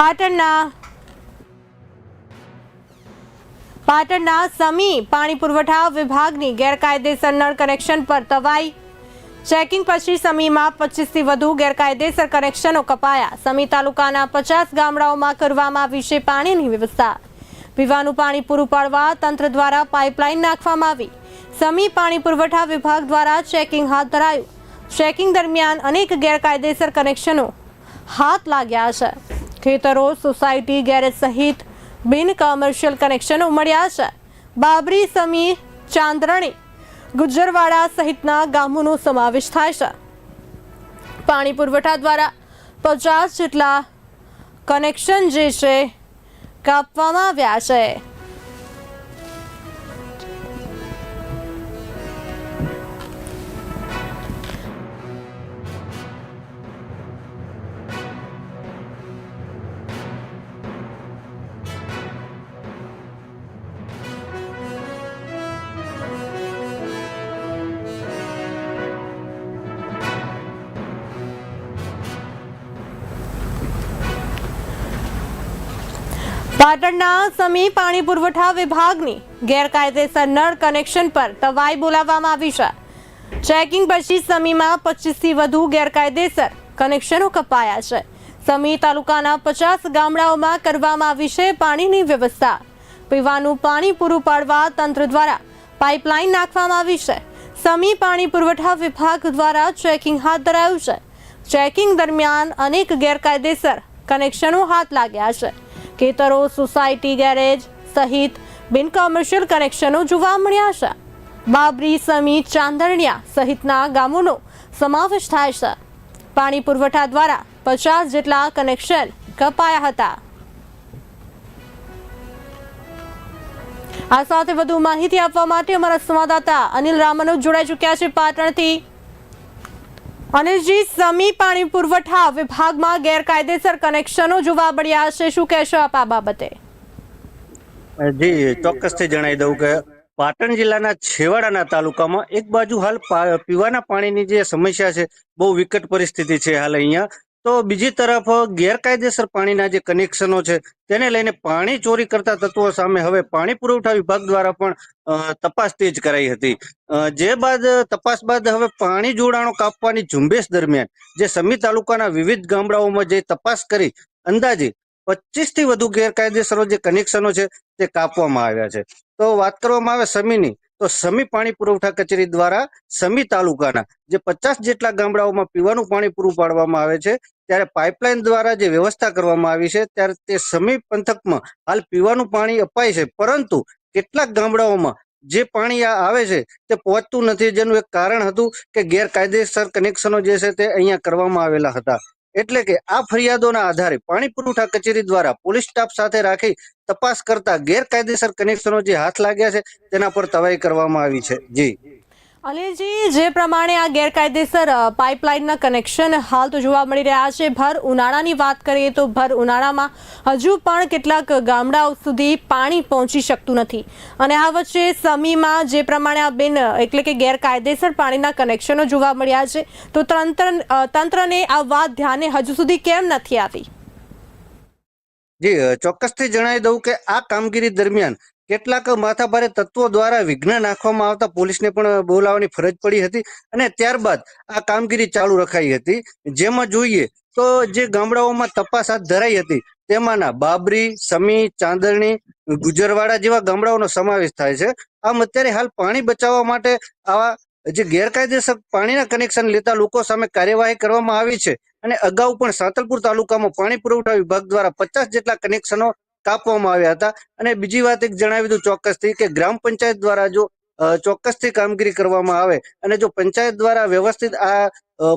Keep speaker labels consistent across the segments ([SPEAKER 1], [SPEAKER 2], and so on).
[SPEAKER 1] પાટણના પાટણના સમી પાણી પુરવઠા વિભાગની ગેરકાયદેસર નળ કનેક્શન પર તવાઈ. ચેકિંગ પછી સમીમાં પચીસથી વધુ ગેરકાયદેસર કનેક્શનો કપાયા. સમી તાલુકાના પચાસ ગામડાઓમાં કરવામાં આવી છે પાણીની વ્યવસ્થા. પીવાનું પાણી પૂરું પાડવા તંત્ર દ્વારા પાઇપલાઇન નાખવામાં આવી. સમી પાણી પુરવઠા વિભાગ દ્વારા ચેકિંગ હાથ ધરાયું. ચેકિંગ દરમિયાન અનેક ગેરકાયદેસર કનેક્શનો હાથ લાગ્યા છે. ખેતરો, સોસાયટી ગેરેજ સહિત બિન કોમર્શિયલ કનેક્શન ઉમળ્યા છે. બાબરી સમી ચાંદ્રણી, ગુજરવાડા સહિતના ગામોનો સમાવેશ થાય છે. પાણી પુરવઠા દ્વારા પચાસ જેટલા કનેક્શન જે છે, કાપવામાં આવ્યા છે. પાટણના સમી પાણી પુરવઠા વિભાગની ગેરકાયદેસર નળ કનેક્શન પર તવાઈ બોલાવવામાં આવી છે. ચેકિંગ પછી સમીમાં પચીસથી વધુ ગેરકાયદેસર કનેક્શનો કપાયા છે. સમી તાલુકાના પચાસ ગામડાઓમાં કરવામાં આવી છે પાણીની વ્યવસ્થા. પીવાનું પાણી પૂરું પાડવા તંત્ર દ્વારા પાઇપલાઇન નાખવામાં આવી છે. સમી પાણી પુરવઠા વિભાગ દ્વારા ચેકિંગ હાથ ધરાયું છે. ચેકિંગ દરમિયાન અનેક ગેરકાયદેસર કનેક્શનો હાથ લાગ્યા છે. ખેતરો, સોસાયટી, ગેરેજ સહિત બિન કોમર્શિયલ કનેક્શનો જોવા મળ્યા છે. બાબરી સમી ચાંદરણિયા સહિતના ગામોનો સમાવેશ થાય છે. પાણી પુરવઠા દ્વારા પચાસ જેટલા કનેક્શન કપાયા હતા. આ સાથે વધુ માહિતી આપવા માટે અમારા સંવાદદાતા અનિલ રામનો જોડાઈ ચૂક્યા છે પાટણથી. અનિલજી સમી પાણી પુરવઠા વિભાગમાં ગેરકાયદેસર કનેક્શનો જોવા મળ્યા છે. શું કહેશો આપ આ બાબતે?
[SPEAKER 2] જી, ચોક્કસથી જણાવી દઉં કે પાટણ જિલ્લાના છેવાડાના તાલુકામાં એક બાજુ હાલ પીવાના પાણીની જે સમસ્યા છે, બહુ વિકટ પરિસ્થિતિ છે હાલ અહીંયા. તો બીજી તરફ, ગેરકાયદેસર પાણીના જે કનેક્શનો છે, તેને લઈને પાણી ચોરી કરતા તત્વો સામે હવે પાણી પુરવઠા વિભાગ દ્વારા પણ તપાસ તેજ કરાઈ હતી. જે બાદ, તપાસ બાદ હવે પાણી જોડાણો કાપવાની ઝુંબેશ દરમિયાન, જે સમી તાલુકાના વિવિધ ગામડાઓમાં જે તપાસ કરી, અંદાજે પચીસથી વધુ ગેરકાયદેસરો જે કનેક્શનો છે, તે કાપવામાં આવ્યા છે. તો વાત કરવામાં આવે સમીની તો સમી પાણી પુરવઠા કચેરી દ્વારા સમી તાલુકાના જે પચાસ જેટલા ગામડાઓમાં પીવાનું પાણી પૂરું પાડવામાં આવે છે, ત્યારે પાઇપલાઇન દ્વારા જે વ્યવસ્થા કરવામાં આવી છે, ત્યારે તે સમી પંથકમાં હાલ પીવાનું પાણી અપાય છે. પરંતુ કેટલાક ગામડાઓમાં જે પાણી આ આવે છે, તે પહોંચતું નથી. જેનું એક કારણ હતું કે ગેરકાયદેસર કનેક્શનો જે છે તે અહીંયા કરવામાં આવેલા હતા. એટલે કે આ ફરિયાદોના આધારે પાણી પુરવઠા કચેરી દ્વારા પોલીસ સ્ટાફ સાથે રાખી તપાસ કરતા ગેરકાયદેસર કનેક્શનો જે હાથ લાગ્યા છે, તેના પર તવાઈ કરવામાં આવી છે. જી.
[SPEAKER 1] અનિલજી જે પ્રમાણે આ ગેરકાયદેસર પાઇપલાઇનના કનેક્શન હાલ તો જોવા મળી રહ્યા છે. ભર ઉનાળાની વાત કરીએ તો ભર ઉનાળામાં હજુ પણ કેટલાક ગામડાઓ સુધી પાણી પહોંચી શકતું નથી. અને આ વચ્ચે સમીમાં જે પ્રમાણે આ બેન, એટલે કે ગેરકાયદેસર પાણીના કનેક્શનો જોવા મળ્યા છે, તો તંત્ર તંત્રને આ વાત ધ્યાને હજુ સુધી કેમ નથી આવી?
[SPEAKER 2] જી ચોક્કસથી જણાવી દઉં કે આ કામગીરી દરમિયાન કેટલાક માથાભારે તત્વો દ્વારા વિઘ્ન નાખવામાં આવતા પોલીસને પણ બોલાવવાની ફરજ પડી હતી અને ત્યારબાદ આ કામગીરી ચાલુ રખાઈ હતી. જેમાં જોઈએ તો જે ગામડાઓમાં તપાસ હાથ ધરાઈ હતી, તેમાંના બાબરી, સમી, ચાંદરણી, ગુજરવાડા જેવા ગામડાઓનો સમાવેશ થાય છે. આમ અત્યારે હાલ પાણી બચાવવા માટે આવા જે ગેરકાયદેસર પાણીના કનેક્શન લેતા લોકો સામે કાર્યવાહી કરવામાં આવી છે અને અગાઉ પણ સાતલપુર તાલુકામાં પાણી પુરવઠા વિભાગ દ્વારા પચાસ જેટલા કનેક્શનો કાપવામાં આવ્યા હતા. અને બીજી વાત એક જણાવી દઉં ચોક્કસથી કે ગ્રામ પંચાયત દ્વારા જો ચોક્કસથી કામગીરી કરવામાં આવે અને જો પંચાયત દ્વારા વ્યવસ્થિત આ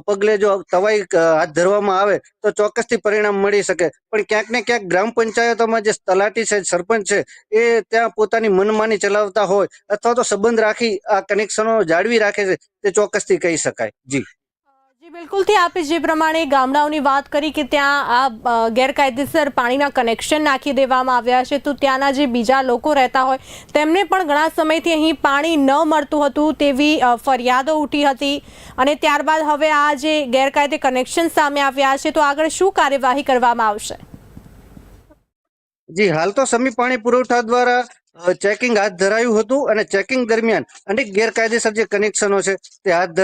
[SPEAKER 2] પગલે જો તવાઈ હાથ ધરવામાં આવે તો ચોક્કસથી પરિણામ મળી શકે. પણ ક્યાંક ને ક્યાંક ગ્રામ પંચાયતોમાં જે તલાટી છે, સરપંચ છે, એ ત્યાં પોતાની મનમાની ચલાવતા હોય અથવા તો સંબંધ રાખી આ કનેક્શનો જાળવી રાખે છે, તે ચોક્કસથી કહી શકાય. જી.
[SPEAKER 1] બિલકુલથી આપે જે પ્રમાણે ગામડાઓની વાત કરી કે ત્યાં આ ગેરકાયદેસર પાણીના કનેક્શન નાખી દેવામાં આવ્યા છે, તો ત્યાંના જે બીજા લોકો રહેતા હોય, તેમને પણ ઘણા સમયથી અહીં પાણી ન મળતું હતું તેવી ફરિયાદો ઉઠી હતી. અને ત્યારબાદ હવે આ જે ગેરકાયદે કનેક્શન સામે આવ્યા છે, તો આગળ શું કાર્યવાહી કરવામાં આવશે?
[SPEAKER 2] જી, હાલ તો સમી પાણી પુરવઠા દ્વારા ચેકિંગ હાથ ધરાયું હતું અને ચેકિંગ દરમિયાન અનેક ગેરકાયદેસર જે કનેક્શનો છે, તે હાથ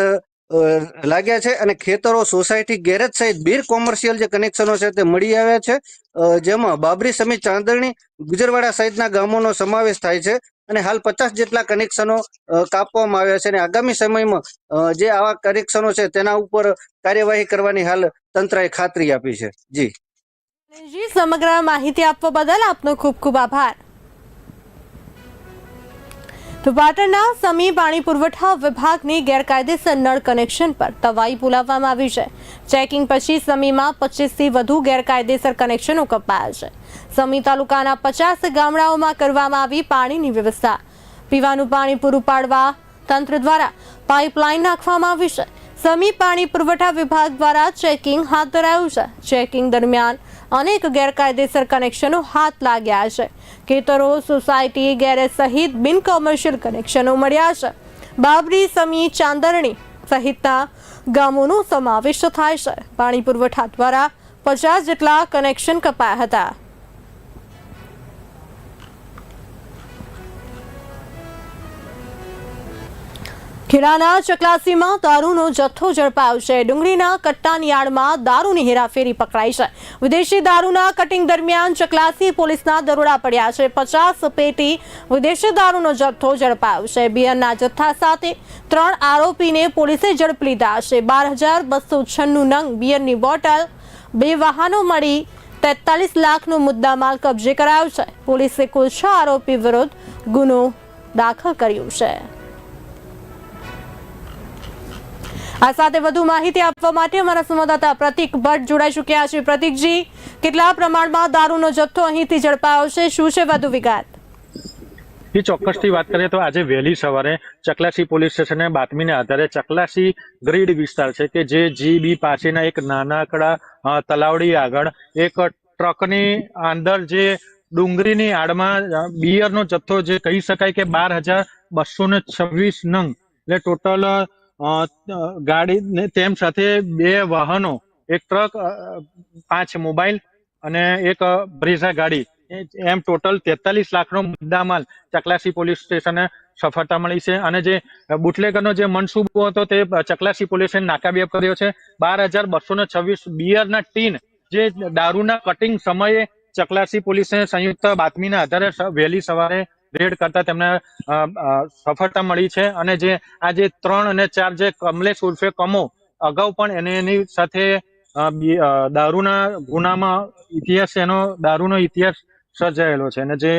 [SPEAKER 2] લાગ્યા છે અને ખેતરો સોસાયટી ગેરેજ સહિત બીર કોમર્શિયલ જે કનેક્શનો છે તે મળી આવ્યા છે. જેમાં બાબરી સમી ચાંદરણી, ગુજરવાડા સહિતના ગામોનો સમાવેશ થાય છે અને હાલ પચાસ જેટલા કનેક્શનો કાપવામાં આવ્યા છે અને આગામી સમયમાં જે આવા કનેક્શનો છે તેના ઉપર કાર્યવાહી કરવાની હાલ તંત્રએ ખાતરી આપી છે. જી,
[SPEAKER 1] સમગ્ર માહિતી આપવા બદલ આપનો ખૂબ ખૂબ આભાર. પાટણના સમી પાણી પુરવઠા વિભાગની ગેરકાયદેસર નળ કનેક્શન પર તવાઈ બોલાવવામાં આવી છે. ચેકિંગ પછી સમીમાં પચીસથી વધુ ગેરકાયદેસર કનેક્શનો કપાયા છે. સમી તાલુકાના પચાસ ગામડાઓમાં કરવામાં આવી પાણીની વ્યવસ્થા. પીવાનું પાણી પૂરું પાડવા તંત્ર દ્વારા પાઇપલાઇન નાખવામાં આવી છે. સમી પાણી પુરવઠા વિભાગ દ્વારા ચેકિંગ હાથ ધરાયું છે. ચેકિંગ દરમિયાન અનેક ગેરકાયદેસર કનેક્શનો હાથ લાગ્યા છે. ખેતરો, સોસાયટી ગેરેજ સહિત બિન કોમર્શિયલ કનેક્શનો મળ્યા છે. બાબરી, સમી, ચાંદરણી સહિતના ગામોનો સમાવેશ થાય છે. પાણી પુરવઠા દ્વારા પચાસ જેટલા કનેક્શન કપાયા હતા. ખેડાના ચકલાસીમાં દારૂનો જથ્થો ઝડપાયો છે. ડુંગળીના કટ્ટાની આડમાં દારૂની હેરાફેરી પકડાઈ છે. વિદેશી દારૂના કટિંગ દરમિયાન ચકલાસી પોલીસના દરોડા પડ્યા છે. પચાસ પેટી વિદેશી દારૂનો જથ્થો ઝડપાયો છે. બિયરના જથ્થા સાથે ત્રણ આરોપીને પોલીસે ઝડપી લીધા છે. બાર હજાર બસો છન્નું નંગ બિયરની બોટલ, બે વાહનો મળી તેતાલીસ લાખનો મુદ્દામાલ કબજે કરાયો છે. પોલીસે કુલ છ આરોપી વિરુદ્ધ ગુનો દાખલ કર્યો છે. આ સાથે વધુ માહિતી આપવા માટે અમારા સંવાદદાતા પ્રતિક ભટ્ટ જોડાઈ ચૂક્યા છે. પ્રતિકજી, કેટલા પ્રમાણમાં દારૂનો જથ્થો અહીંથી ઝડપાયો છે શું છે વધુ વિગત?
[SPEAKER 3] એ ચોક્કસથી વાત કરીએ તો આજે વહેલી સવારે ચકલાસી પોલીસ સ્ટેશને બાતમીને આધારે ચકલાસી ગ્રીડ વિસ્તાર છે કે જે જીબી પાસેના એક નાનકડા તલાવડી આગળ એક ટ્રકની અંદર જે ડુંગળીની આડમાં બિયરનો જથ્થો જે કહી શકાય કે બાર હજાર બસો ને છવ્વીસ નંગ, એટલે ટોટલ ગાડી તેમ સાથે બે વાહનો, એક ટ્રક પાંચ મોબાઈલ અને એક બ્રેઝા ગાડી. એમ ટોટલ તેતાલીસ લાખનો મુદ્દામાલ ચકલાસી પોલીસ સ્ટેશને સફળતા મળી છે અને જે બુટલેગરનો જે મનસૂબો હતો તે ચકલાસી પોલીસે નાકાબેબ કર્યો છે. બાર હજાર બસો ને છવ્વીસ બિયરના ટીન જે દારૂના કટિંગ સમયે ચકલાસી પોલીસે સંયુક્ત બાતમીના આધારે વહેલી સવારે રેડ કરતા તેમને સફળતા મળી છે. અને જે, આ જે ત્રણ અને ચાર જે કમલેશ ઉર્ફે કમો, અગાઉ પણ એને એની સાથે દારૂના ગુનામાં ઇતિહાસ, એનો દારૂનો ઇતિહાસ સર્જાયેલો છે. અને જે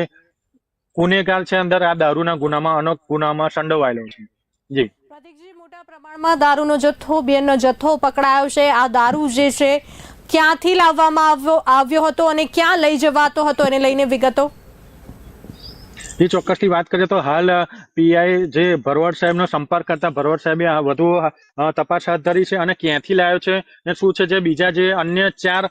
[SPEAKER 3] ગુનેગાર છે અંદર, આ દારૂના ગુનામાં, અનેક ગુનામાં સંડોવાયેલો છે. જી.
[SPEAKER 1] પ્રતિકજી મોટા પ્રમાણમાં દારૂનો જથ્થો, બેનનો જથ્થો પકડાયો છે. આ દારૂ જે છે, ક્યાંથી લાવવામાં આવ્યો આવ્યો હતો અને ક્યાં લઈ જવાતો હતો, એને લઈને વિગતો?
[SPEAKER 3] એ ચોક્કસથી વાત કરીએ તો હાલ પીઆઈ જે ભરવાડ સાહેબનો સંપર્ક કરતા ભરવાડ સાહેબે વધુ તપાસ હાથ ધરી છે અને ક્યાંથી લાવ્યો છે ને શું છે જે બીજા જે અન્ય ચાર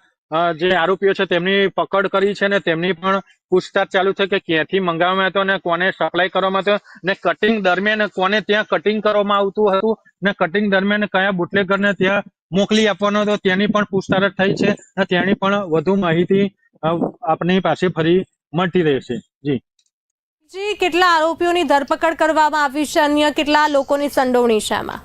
[SPEAKER 3] જે આરોપીઓ છે તેમની પકડ કરી છે ને તેમની પણ પૂછતાછ ચાલુ છે કે ક્યાંથી મંગાવવામાં હતો ને કોને સપ્લાય કરવામાં હતો ને કટિંગ દરમિયાન કોને ત્યાં કટિંગ કરવામાં આવતું હતું ને કટિંગ દરમિયાન કયા બુટલેગરને ત્યાં મોકલી આપવાનો હતો તેની પણ પૂછતાછ થઈ છે અને તેની પણ વધુ માહિતી આપની પાસે ફરી મળતી રહેશે. જી,
[SPEAKER 1] કેટલા આરોપીઓની ધરપકડ કરવામાં આવી છે? અન્ય કેટલા લોકોની સંડોવણી છે આમાં?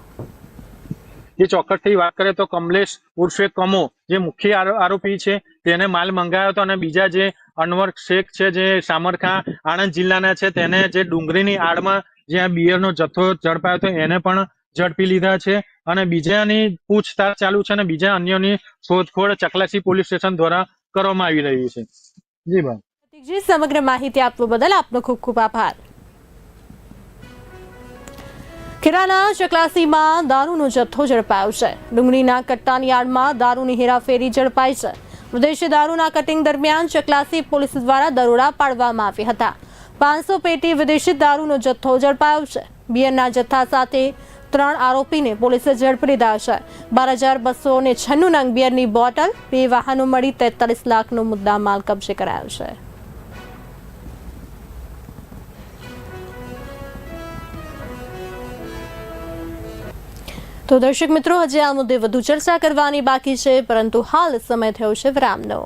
[SPEAKER 3] જે ચોક્કસથી વાત કરીએ તો કમલેશ ઉર્ફે કમો, જે મુખ્ય આરોપી છે, તેને માલ મંગાવ્યો હતો અને બીજા જે અનવર શેખ છે, જે સામરખા આણંદ જિલ્લાના છે, તેને જે ડુંગળીની આડમાં જ્યાં બિયરનો જથ્થો ઝડપાયો હતો, એને પણ ઝડપી લીધા છે. અને બીજાની પૂછતાછ ચાલુ છે અને બીજા અન્યોની શોધખોળ ચકલાસી પોલીસ સ્ટેશન દ્વારા કરવામાં આવી રહી છે. જી ભાઈ.
[SPEAKER 1] પ્રતિકજી સમગ્ર માહિતી આપવા બદલ આપનો ખૂબ ખૂબ આભાર. ખેરાના ચકલાસીમાં દારૂનો જથ્થો ઝડપાયો છે. ડુંગળીના કટ્ટાની આડમાં દારૂની હેરાફેરી ઝડપાઈ છે. વિદેશી દારૂના કટિંગ દરમિયાન ચકલાસી પોલીસ દ્વારા દરોડા પાડવામાં આવ્યા હતા. પાંચસો પેટી વિદેશી દારૂનો જથ્થો ઝડપાયો છે. બિયરના જથ્થા સાથે ત્રણ આરોપીને પોલીસે ઝડપી લીધા છે. બાર હજાર બસો ને છન્નું નંગ બિયરની બોટલ, બે વાહનો મળી તેતાલીસ લાખનો મુદ્દા માલ કબજે કરાયો છે. તો દર્શક મિત્રો હજી આ મુદ્દે વધુ ચર્ચા કરવાની બાકી છે, પરંતુ હાલ સમય થયો છે વિરામનો.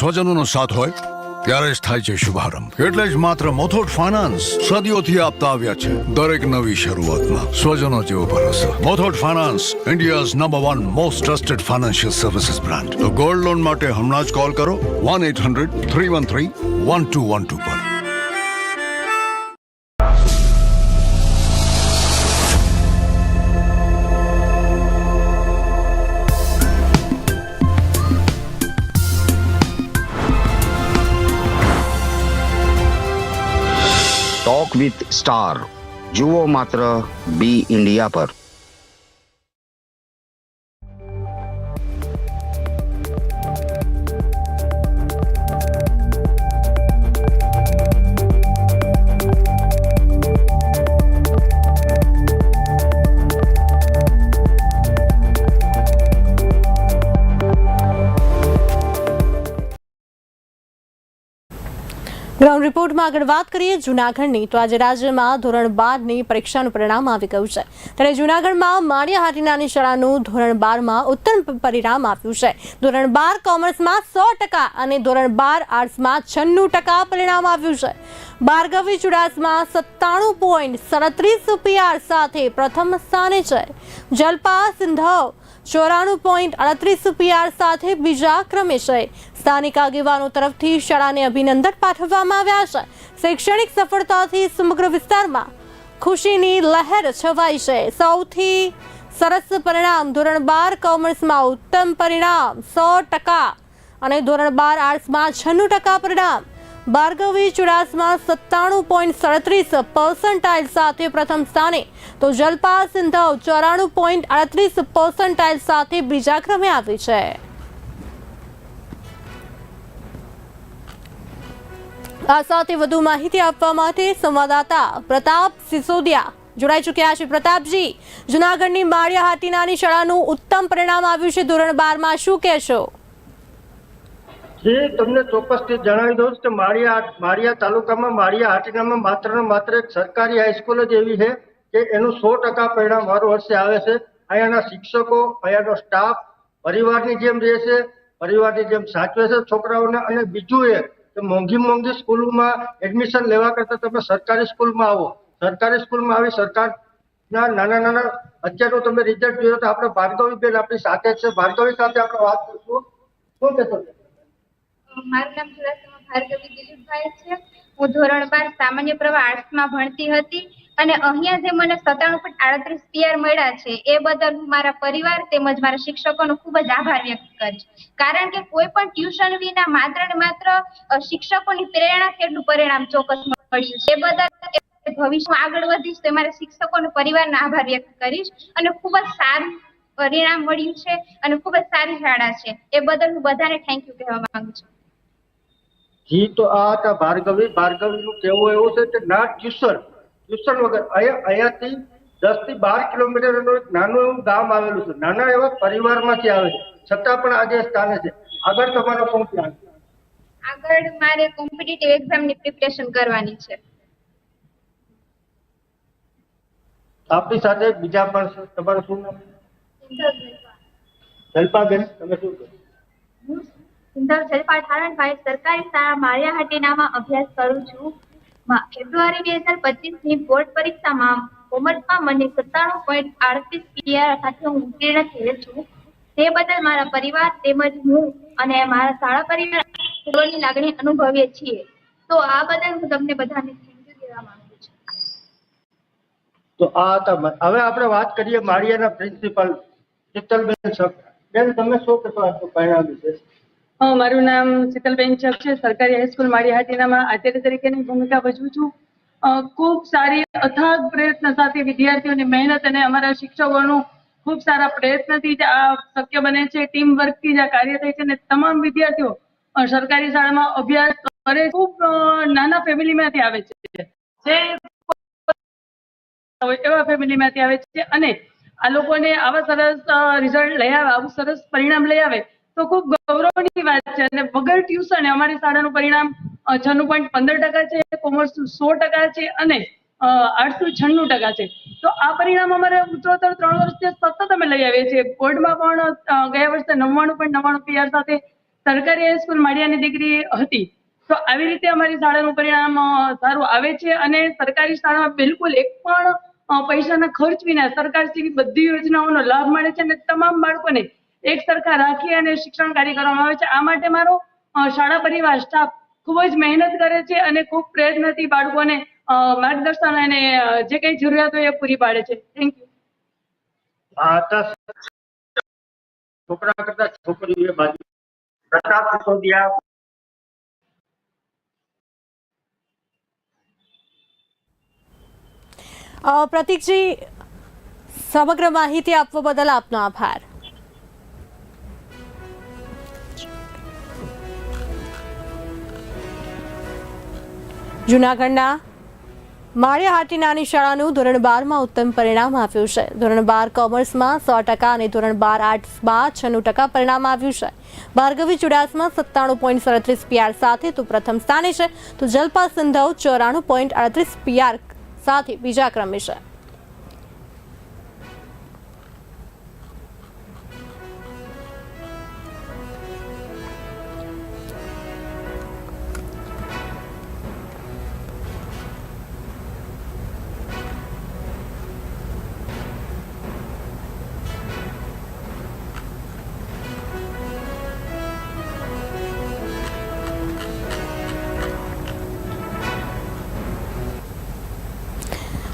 [SPEAKER 4] સ્વજનોનો સાથ હોય? ત્યારે જ થાય છે શુભારંભ. એટલે જ માત્ર મોથોટ ફાઇનાન્સ સદીઓથી આપતા આવ્યા છે દરેક નવી શરૂઆતમાં. સ્વજનો જેવો ભરોસો Muthoot finance India's number one most trusted financial services brand તો ગોલ્ડ લોન માટે હમણાં જ કોલ કરો. One eight hundred three one three one two one two પર.
[SPEAKER 5] Talk with star. જુઓ માત્ર બી ઇન્ડિયા પર.
[SPEAKER 1] રિપોર્ટમાં આગળ વાત કરીએ, જૂનાગઢની. તો આજે રાજ્યમાં ધોરણ બારની પરીક્ષાનું પરિણામ આવી ગયું છે. ત્યારે જૂનાગઢમાં માળિયા હાટીનાની શાળાનું ધોરણ બારમાં ઉત્તમ પરિણામ આવ્યું છે. ધોરણ બાર કોમર્સમાં સો ટકા અને ધોરણ બાર આર્ટ્સમાં છન્નું ટકા પરિણામ આવ્યું છે. ભાર્ગવી ચુડાસમાં સત્તાણું પોઈન્ટ સાડત્રીસ પીઆર સાથે પ્રથમ સ્થાને છે. જલ્પા સિંધવ ચોરાણું પોઈન્ટ અડત્રીસ પીઆર સાથે બીજા ક્રમે છે. સ્થાનિક આગેવાનો તરફથી શાળાને અભિનંદન પાઠવવામાં આવ્યા છે. શૈક્ષણિક સફળતાથી સમગ્ર વિસ્તારમાં ખુશીની લહેર છવાઈ છે. સૌથી સરસ પરિણામ ધોરણ બાર કોમર્સમાં ઉત્તમ પરિણામ, સો ટકા. અને ધોરણ બાર આર્ટ્સમાં છન્નું ટકા પરિણામ. ભાર્ગવી ચુડાસમાં સત્તાણું પોઈન્ટ સડત્રીસ પર્સન્ટાઇલ સાથે પ્રથમ સ્થાને, તો જલપા સિંધવ ચોરાણું પોઈન્ટ અડત્રીસ પર્સન્ટાઇલ સાથે બીજા ક્રમે આવી છે. આ સાથે વધુ માહિતી આપવા માટે સંવાદદાતા પ્રતાપ સિસોદિયા જોડાઈ ચૂક્યા છે. પ્રતાપજી, જુનાગઢની માળિયા હાટીનાની શાળાનું ઉત્તમ પરિણામ આવ્યું છે. ધોરણ બારમાં શું કહેશો?
[SPEAKER 6] જે તમને ચોક્કસથી જણાવી દઉં કે માળિયા માળિયા તાલુકામાં માળિયા હાટીનામાં માત્ર ને માત્ર એક સરકારી હાઈસ્કૂલ જ એવી છે કે એનું સો ટકા પરિણામ હર વર્ષે આવે છે. અહીંયાના શિક્ષકો, અહીંયાનો સ્ટાફ પરિવારની જેમ રહે છે પરિવારની જેમ સાચવે છે છોકરાઓને અને બીજું એ કે મોંઘી મોંઘી સ્કૂલમાં એડમિશન લેવા કરતાં તમે સરકારી સ્કૂલમાં આવો. સરકારી સ્કૂલમાં આવી સરકારના નાના નાના, અત્યારનું તમે રિઝલ્ટ જોયો તો આપણે ભાર્ગવીબેન આપણી સાથે છે. ભાર્ગવી સાથે આપણે વાત કરીશું. શું કહેશો?
[SPEAKER 7] મારું નામ ચુડાસમા ભાર્ગવી દિલીપભાઈ છે. હું ધોરણ બાર સામાન્ય પ્રવાહ આર્ટ્સમાં ભણતી હતી અને અહીંયા જે મને સત્તાણું પોઈન્ટ આડત્રીસ પીઆર મળ્યા છે, એ બદલ હું મારા પરિવાર તેમજ મારા શિક્ષકોનો ખૂબ જ આભાર વ્યક્ત કરીશ. કારણ કે કોઈ પણ ટ્યુશન વિના માત્ર ને માત્ર શિક્ષકોની પ્રેરણા કેટલું પરિણામ ચોક્કસ મળ્યું છે એ બદલ ભવિષ્યમાં આગળ વધીશ તો મારા શિક્ષકો અને પરિવારનો આભાર વ્યક્ત કરીશ અને ખૂબ જ સારું પરિણામ મળ્યું છે અને ખૂબ જ સારી શાળા છે. એ બદલ હું બધાને થેન્ક યુ કહેવા માંગુ છું.
[SPEAKER 6] જી તો આ હતા ભાર્ગવી. ભાર્ગવીનું કહેવું એવું છે કે ના ટ્યુશન ટ્યુશન વગર અહીંયા અહીંયાથી દસથી બાર કિલોમીટરનું એક નાનું એવું ગામ આવેલું છે. નાના એવા પરિવારમાંથી આવે છે. છતાં પણ આજે સ્થાને છે. આગળ તમારો શું પ્લાન?
[SPEAKER 7] આગળ મારે કોમ્પિટિટિવ એક્ઝામની પ્રિપેરેશન કરવાની છે.
[SPEAKER 6] આપની સાથે બીજા પણ તમારું શું નામ? જલ્પાબેન તમે શું કહો?
[SPEAKER 7] હું સુંદર જલપા ઠારણભાઈ સરકારી શાળા માળિયાહાટીનામાં અભ્યાસ કરું છું. ફેબ્રુઆરી બે હજાર પચીસની બોર્ડ પરીક્ષામાં કોમર્સમાં મને સત્તાણું પોઈન્ટ આડત્રીસ પીઆર સાથે હું ઉત્તીર્ણ થયેલ છું. તે બદલ મારા પરિવાર તેમજ હું અને મારા શાળા પરિવાર ગૌરવની લાગણી અનુભવીએ છીએ. તો આ બદલ હું તમને બધાને થેન્ક યુ છું.
[SPEAKER 6] તો આ હતા હવે આપણે વાત કરીએ માળિયાના પ્રિન્સિપલ શીતલબેન બેન, તમે શું કહેશો આજનું પરિણામ વિશે
[SPEAKER 8] મારું નામ શીતલબેન ચક છે. સરકારી હાઈસ્કૂલ માળીહાટીનામાં આચાર્ય તરીકેની ભૂમિકા ભજવું છું. ખૂબ સારી, અથાગ પ્રયત્ન સાથે વિદ્યાર્થીઓની મહેનત અને અમારા શિક્ષકોનું ખૂબ સારા પ્રયત્નથી જ આ શક્ય બને છે. ટીમ વર્કથી જ આ કાર્ય થાય છે અને તમામ વિદ્યાર્થીઓ સરકારી શાળામાં અભ્યાસ કરે ખૂબ નાના ફેમિલીમાંથી આવે છે. જે એવા ફેમિલીમાંથી આવે છે અને આ લોકોને આવા સરસ રિઝલ્ટ લઈ આવે, આવું સરસ પરિણામ લઈ આવે તો ખૂબ ગૌરવની વાત છે અને વગર ટ્યુશન અમારી શાળાનું પરિણામ છન્નું પોઈન્ટ પંદર ટકા છે કોમર્સ સો ટકા છે અને આઠસો છન્નું ટકા છે. તો આ પરિણામ અમારે ઉત્તરોત્તર ત્રણ વર્ષથી સતત અમે લઈ આવીએ છીએ. બોર્ડમાં પણ ગયા વર્ષે નવ્વાણું પોઈન્ટ નવ્વાણું પીઆર સાથે સરકારી હાઈસ્કૂલ માળિયાની દીકરી હતી. તો આવી રીતે અમારી શાળાનું પરિણામ સારું આવે છે અને સરકારી શાળામાં બિલકુલ એક પણ પૈસાના ખર્ચ વિના સરકારશ્રીની બધી યોજનાઓનો લાભ મળે છે અને તમામ બાળકોને એક સરખા રાખી અને શિક્ષણ કાર્ય કરવામાં આવે છે. આ માટે મારો શાળા પરિવાર સ્ટાફ ખૂબ જ મહેનત કરે છે અને ખૂબ પ્રયત્નથી બાળકોને માર્ગદર્શન અને જે કઈ જરૂરિયાત હોય એ પૂરી પાડે છે. થેન્ક યુ
[SPEAKER 6] છોકરા કરતા છોકરીઓ બાજુ. પ્રતાપ સિસોદિયા.
[SPEAKER 1] પ્રતિકજી સમગ્ર માહિતી આપવા બદલ આપનો આભાર. જૂનાગઢના માળિયાહાટી નાની શાળાનું ધોરણ બારમાં ઉત્તમ પરિણામ આવ્યું છે. ધોરણ બાર કોમર્સમાં સો ટકા અને ધોરણ બાર આર્ટ્સમાં છન્નું ટકા પરિણામ આવ્યું છે. ભાર્ગવી ચુડાસમાં સત્તાણું પોઈન્ટ સડત્રીસ પીઆર સાથે તો પ્રથમ સ્થાને છે. તો જલપા સિંધવ ચોરાણું પોઈન્ટ અડત્રીસ પીઆર સાથે બીજા ક્રમે છે.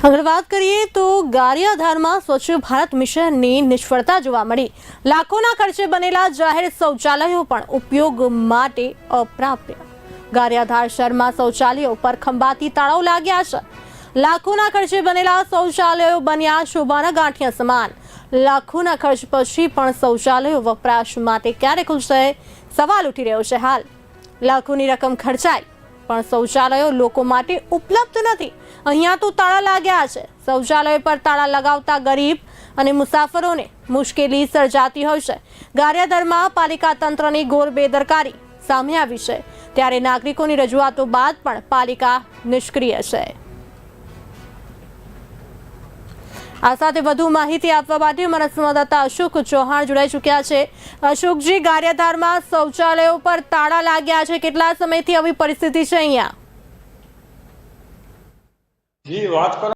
[SPEAKER 1] આગળ વાત કરીએ તો ગારિયાધારમાં સ્વચ્છ ભારત મિશનની નિષ્ફળતા જોવા મળી. લાખોના ખર્ચે બનેલા જાહેર શૌચાલયો પણ ઉપયોગ માટે અપ્રાપ્ય. ગારિયાધાર શહેરમાં શૌચાલયો પર ખંભાતી તાળાવ લાગ્યા છે. લાખોના ખર્ચે બનેલા શૌચાલયો બન્યા શોભાના ગાંઠિયા સમાન. લાખોના ખર્ચ પછી પણ શૌચાલયો વપરાશ માટે ક્યારે ખુલશે? સવાલ ઉઠી રહ્યો છે હાલ. લાખોની રકમ ખર્ચાઈ પણ શૌચાલયો લોકો માટે ઉપલબ્ધ નથી. અહીંયા તો તાળા લાગ્યા છે. શૌચાલય પર તાળા લગાવતા ગરીબ અને મુસાફરોને મુશ્કેલી સર્જાતી હોય છે. ગારિયાદરમાં પાલિકા તંત્રની ઘોર બેદરકારી સામે આવી છે. ત્યારે નાગરિકોની રજૂઆતો બાદ પણ પાલિકા નિષ્ક્રિય છે. આ સાથે વધુ માહિતી આપવા માટે અમારા સંવાદદાતા અશોક ચૌહાણ જોડાઈ ચૂક્યા છે. અશોકજી, ગારિયાધારમાં શૌચાલયો પર તાળા લાગ્યા છે. કેટલા સમયથી આવી પરિસ્થિતિ છે અહીંયા?
[SPEAKER 9] જી, વાત